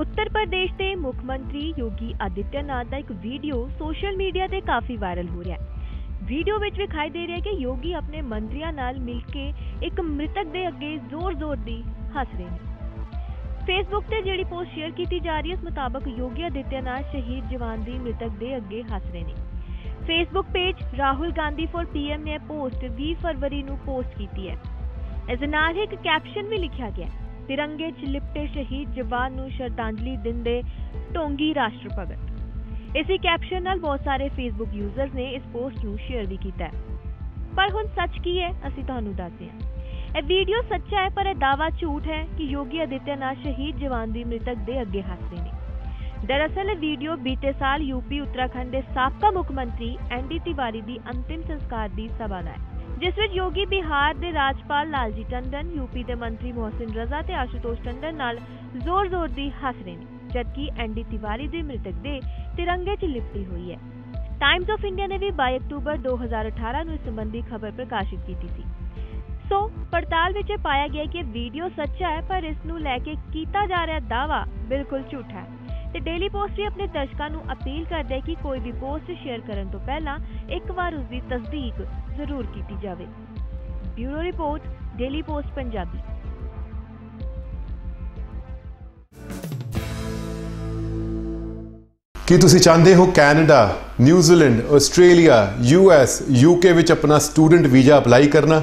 ਉੱਤਰ ਪ੍ਰਦੇਸ਼ ਦੇ ਮੁੱਖ ਮੰਤਰੀ ਯੋਗੀ ਆਦਿੱਤਿਆਨਾਥ ਦਾ ਇੱਕ ਵੀਡੀਓ ਸੋਸ਼ਲ ਮੀਡੀਆ ਤੇ ਕਾਫੀ ਵਾਇਰਲ ਹੋ ਰਿਹਾ ਹੈ। ਵੀਡੀਓ ਵਿੱਚ ਵਿਖਾਈ ਦੇ ਰਿਹਾ ਕਿ ਯੋਗੀ ਆਪਣੇ ਮੰਤਰੀਆਂ ਨਾਲ ਮਿਲ ਕੇ ਇੱਕ ਮ੍ਰਿਤਕ ਦੇ ਅੱਗੇ ਜ਼ੋਰ-ਜ਼ੋਰ ਦੀ ਹੱਸ ਰਹੇ ਨੇ। ਫੇਸਬੁੱਕ ਤੇ ਜਿਹੜੀ ਪੋਸਟ ਸ਼ੇਅਰ ਕੀਤੀ ਜਾ ਰਹੀ ਹੈ, ਉਸ ਮੁਤਾਬਕ ਯੋਗੀ ਆਦਿੱਤਿਆਨਾਥ ਸ਼ਹੀਦ ਜਵਾਨ ਦੀ ਮ੍ਰਿਤਕ ਦੇ ਅੱਗੇ ਹੱਸ ਰਹੇ ਨੇ। Facebook page Rahul Gandhi for PM ਨੇ ਪੋਸਟ 20 ਫਰਵਰੀ ਨੂੰ ਪੋਸਟ ਕੀਤੀ ਹੈ। ਇਸ ਦੇ ਨਾਲ ਹੀ ਇੱਕ ਕੈਪਸ਼ਨ ਵੀ ਲਿਖਿਆ ਗਿਆ ਹੈ। ਤਿਰੰਗੇ 'ਚ ਲਿਪਟੇ ਸ਼ਹੀਦ ਜਵਾਨ ਨੂੰ ਸ਼ਰਧਾਂਜਲੀ ਦਿੰਦੇ ਢੋਂਗੀ ਰਾਸ਼ਟਰ ਭਗਤ। ਇਸੇ ਕੈਪਸ਼ਨ ਨਾਲ ਬਹੁਤ ਸਾਰੇ ਫੇਸਬੁੱਕ ਯੂਜ਼ਰਸ ਨੇ ਇਸ ਪੋਸਟ ਨੂੰ ਸ਼ੇਅਰ ਵੀ ਕੀਤਾ ਹੈ। ਪਰ ਹੁਣ ਸੱਚ ਕੀ ਹੈ, ਅਸੀਂ ਤੁਹਾਨੂੰ ਦੱਸਦੇ ਹਾਂ। ਇਹ ਵੀਡੀਓ ਸੱਚਾ ਹੈ, ਪਰ ਇਹ ਦਾਵਾ ਝੂਠ ਹੈ ਕਿ ਯੋਗੀ ਆਦਿੱਤਿਆਨਾਥ ਸ਼ਹੀਦ ਜਵਾਨ ਦੀ ਮ੍ਰਿਤਕ ਦੇ ਅੱਗੇ ਹੱਸਦੇ ਨੇ। ਦਰਅਸਲ, ਇਹ ਵੀਡੀਓ ਬੀਤੇ ਸਾਲ ਯੂਪੀ ਉੱਤਰਾਖੰਡ ਦੇ ਸਾਬਕਾ ਮੁੱਖ ਮੰਤਰੀ ਐਨਡੀ ਤਿਵਾਰੀ ਦੀ ਅੰਤਿਮ ਸੰਸਕਾਰ ਦੀ ਸਭਾ ਦਾ ਹੈ। ਜਿਸ ਵਿੱਚ ਯੋਗੀ ਬਿਹਾਰ ਦੇ ਰਾਜਪਾਲ ਲਾਲਜੀ ਟੰਡਨ ਯੂਪੀ ਦੇ ਮੰਤਰੀ ਮੋਹਸਿਨ ਰਜ਼ਾ ਤੇ ਆਸ਼ੂਤੋਸ਼ ਟੰਡਨ ਨਾਲ ਜ਼ੋਰ-ਜ਼ੋਰ ਦੀ ਹੱਸ ਰਹੇ ਨੇ, ਜਦਕਿ ਐਨਡੀ ਤਿਵਾਰੀ ਦੇ ਮ੍ਰਿਤਕ ਦੇ ਤਿਰੰਗੇ 'ਚ ਲਿਪਟੀ ਹੋਈ ਹੈ। ਟਾਈਮਸ ਆਫ ਇੰਡੀਆ ਨੇ ਵੀ 22 ਅਕਤੂਬਰ 2018 ਨੂੰ ਇਸ ਸੰਬੰਧੀ ਖਬਰ ਪ੍ਰਕਾਸ਼ਿਤ ਕੀਤੀ ਸੀ। ਸੋ, ਪੜਤਾਲ ਵਿੱਚ ਪਾਇਆ ਗਿਆ ਕਿ ਵੀਡੀਓ ਸੱਚਾ ਹੈ, ਪਰ ਇਸ ਨੂੰ ਲੈ ਕੇ ਕੀਤਾ ਜਾ ਰਿਹਾ ਦਾਵਾ ਬਿਲਕੁਲ ਝੂਠਾ ਹੈ। ਤੇ ਡੇਲੀ ਪੋਸਟ ਵੀ ਆਪਣੇ ਦਰਸ਼ਕਾਂ ਨੂੰ ਅਪੀਲ ਕਰਦਾ ਹੈ ਕਿ ਕੋਈ ਵੀ ਪੋਸਟ ਸ਼ੇਅਰ ਕਰਨ ਤੋਂ ਪਹਿਲਾਂ ਇੱਕ ਵਾਰ ਉਸ ਦੀ ਤਸਦੀਕ ਜ਼ਰੂਰ ਕੀਤੀ ਜਾਵੇ। Bureau report daily post Punjabi. ਕੀ ਤੁਸੀਂ ਚਾਹੁੰਦੇ ਹੋ Canada, New Zealand, Australia US UK ਵਿੱਚ ਆਪਣਾ ਸਟੂਡੈਂਟ ਵੀਜ਼ਾ ਅਪਲਾਈ ਕਰਨਾ?